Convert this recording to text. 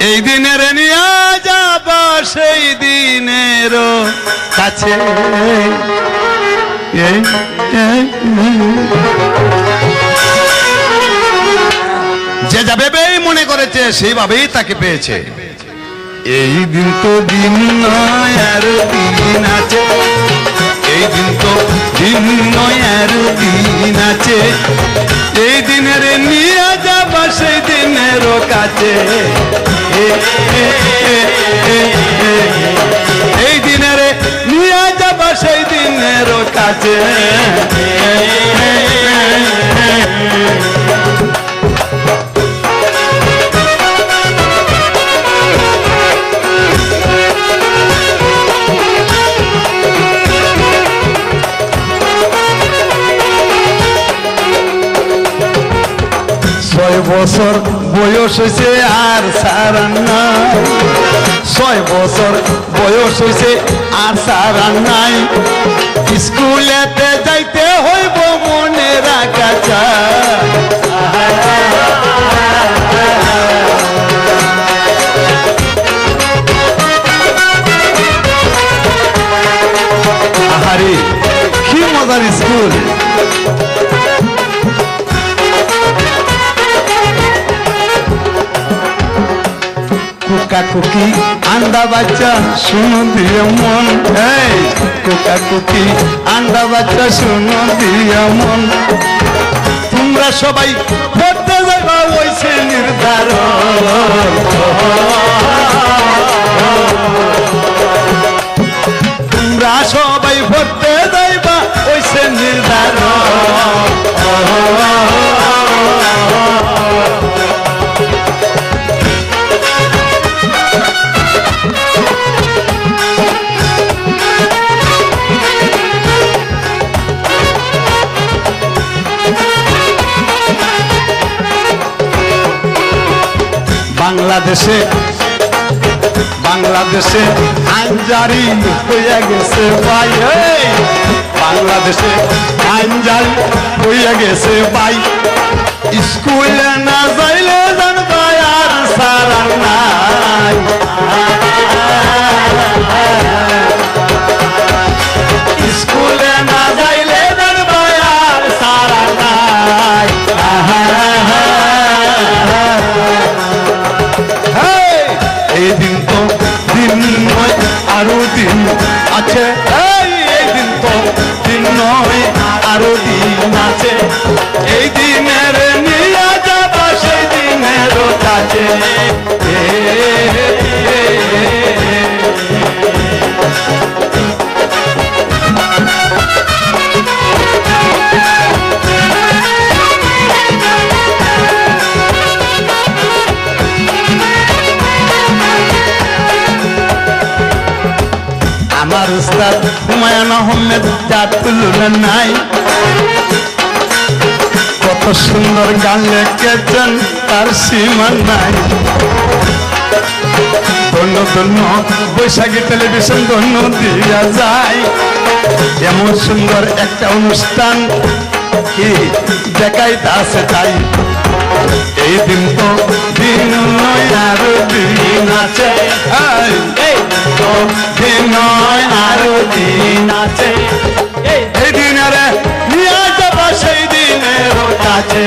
এই দিনের নিয়ে যাব সেই দিনের কাছে। যে যাবে বেই মনে করেছে, সেইভাবেই তাকে পেয়েছে। এই দিন তো দিন নয় আর দিন আছে। এই দিন তো দিন নয় আর দিন আছে। এই দিনের নিয়ে যাবা সেই দিনের কাছে। এই দিনের নিয়ে যাবা সেই দিনের কাছে। ছয় বছর বয়স হয়েছে আর সারান নাই। ছয় বছর বয়স হয়েছে আর সারান নাই। স্কুলেতে যাইতে হইব মনে রাখা আহারে, কি মজার স্কুল। কোকা কুকি আন্ডা বাচ্চা শুনো দিয়ে মন। এই, কোকা কুকি আন্ডা বাচ্চা শুনো দিয়ে মন। তোমরা সবাই পড়তে যাবা ওইসে নির্ধারণ তোমরা সবাই পড়তে যাইবা ওইসে নির্ধারণ বাংলাদেশে বাংলাদেশে আইন জারি হইয়া গেছে ভাই! বাংলাদেশে আইন জারি হইয়া গেছে ভাই স্কুলে না যাইলে আছে। এই এই দিন তো দিন নয়, আরও দিন আছে। এই দিনের নিয়ে যাবা, সেই দিনের কাছে। আমার উস্তাদ, হুমায়ুন আহমেদ যার তুলনা নাই। কত সুন্দর গান লিখেছেন, তার সীমা নাই। ধন্য ধন্য, বৈশাখী টেলিভিশন ধন্য দিয়া যায়। এমন সুন্দর একটা অনুষ্ঠান কি দেখাইতে আছে তাই। এই দিন তো দিন নয়, আর দিন আছে। আছে এই দিনের নিয়ে যাবা সেই দিনের কাছে।